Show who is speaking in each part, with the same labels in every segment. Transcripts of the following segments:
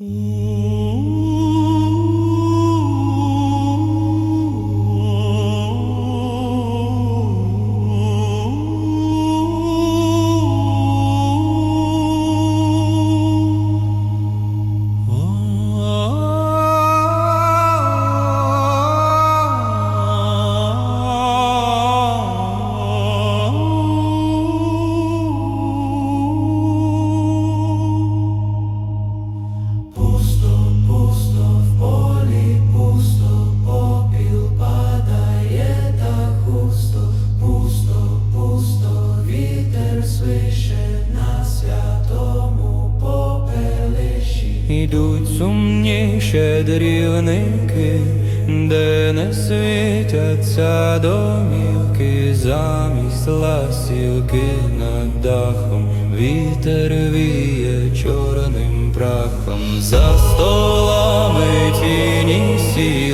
Speaker 1: Mm. Свише на святому попелищі.
Speaker 2: Ідуть сумні щедрівники, де не світяться домівки, замість ластівки над дахом, вітер віє чорним прахом, за столами тіні сіли,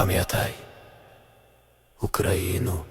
Speaker 2: Пам'ятай Україну.